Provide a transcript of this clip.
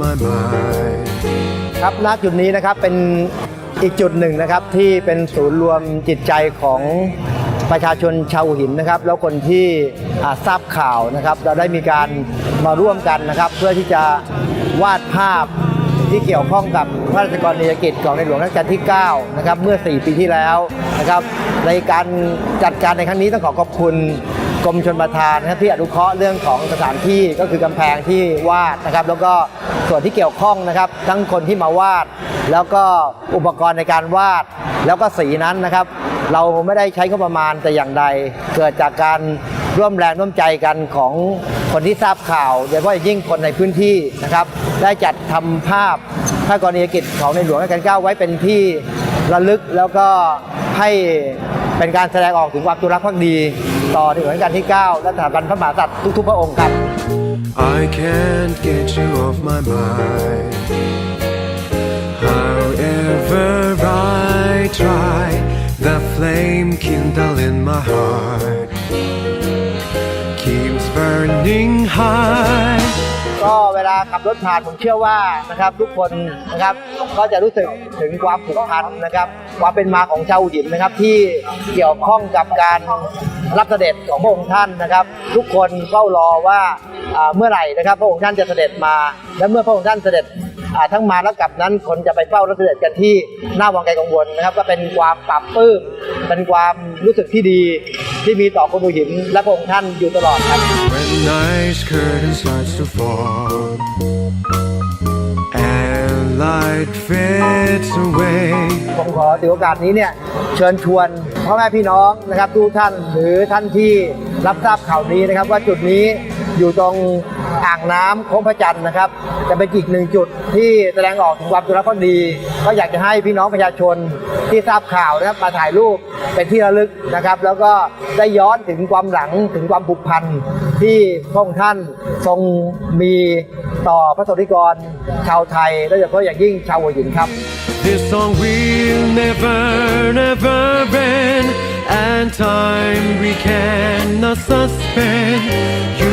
mind. ครับณจุดนี้นะครับเป็นอีกจุดหนึ่งนะครับที่เป็นศูนย์รวมจิตใจของประชาชนชาวหินนะครับ แล้วคนที่ทราบข่าวนะครับ เราได้มีการมาร่วมกันนะครับ เพื่อที่จะวาดภาพที่เกี่ยวข้องกับพระราชกรณียกิจของในหลวงรัชกาลที่ 9 นะครับ เมื่อ 4 ปีที่แล้วนะครับ ในการจัดการในครั้งนี้ต้องขอขอบคุณ กรมชนประทานนะครับที่อนุเคราะห์เรื่องของสถานที่ก็คือกำแพงที่วาดนะครับ แล้วก็ส่วนที่เกี่ยวข้องนะครับ ทั้งคนที่มาวาด แล้วก็อุปกรณ์ในการวาด แล้วก็สีนั้นนะครับ เราไม่ได้ใช้งบประมาณแต่อย่างใด เกิดจากการร่วมแรงร่วมใจกันของคนที่ทราบข่าวโดยเฉพาะยิ่งคนในพื้นที่นะครับ ได้จัดทำภาพพระกรณียกิจของในหลวงรัชกาลที่เก้าไว้เป็นที่ระลึกแล้วก็ให้ เป็นการแสดงออกถึงความจงรักภักดี ต่อในหลวงรัชกาลที่ 9 และสถาบันพระมหากษัตริย์ทุกๆ พระองค์ครับ I can't get you off my mind. However I try, the flame kindle in my heart keeps burning high. ก็เวลาขับรถผ่านผมเชื่อว่านะครับทุกคนนะครับก็จะรู้สึกถึงความผูกพันนะครับความเป็นมาของชาวอุดินนะครับ ที่เกี่ยวข้องกับการรับเสด็จของพระองค์ท่านนะครับ ทุกคนเฝ้ารอว่าเมื่อไหร่นะครับ พระองค์ท่านจะเสด็จมา และเมื่อพระองค์ท่านเสด็จทั้งมาและกลับนั้นคนจะไปเฝ้ารับเสด็จกันที่หน้าวังไกลกังวลนะครับ ก็เป็นความปรับปื้มเป็นความรู้สึกที่ดีที่มีต่อคนหัวหินและพระองค์ท่านอยู่ตลอดครับ light fades away. ผมขอถือโอกาสนี้เนี่ยเชิญชวนพ่อแม่พี่น้องนะครับทุกท่านหรือท่านที่รับทราบข่าวนี้นะครับ ว่าจุดนี้อยู่ตรง อ่างน้ำโค้งพระจันทร์นะครับ จะเป็นอีกหนึ่งจุดที่แสดงออกถึงความจงรักภักดี ก็อยากจะให้พี่น้องประชาชนที่ทราบข่าวนะครับมาถ่ายรูปเป็นที่ระลึกนะครับ แล้วก็ได้ย้อนถึงความหลังถึงความผูกพันที่พระองค์ท่านทรงมีต่อพระสนิกรชาวไทยโดยเฉพาะอย่างยิ่งชาวหัวหินครับ This song will never, never end, and time we cannot suspend. You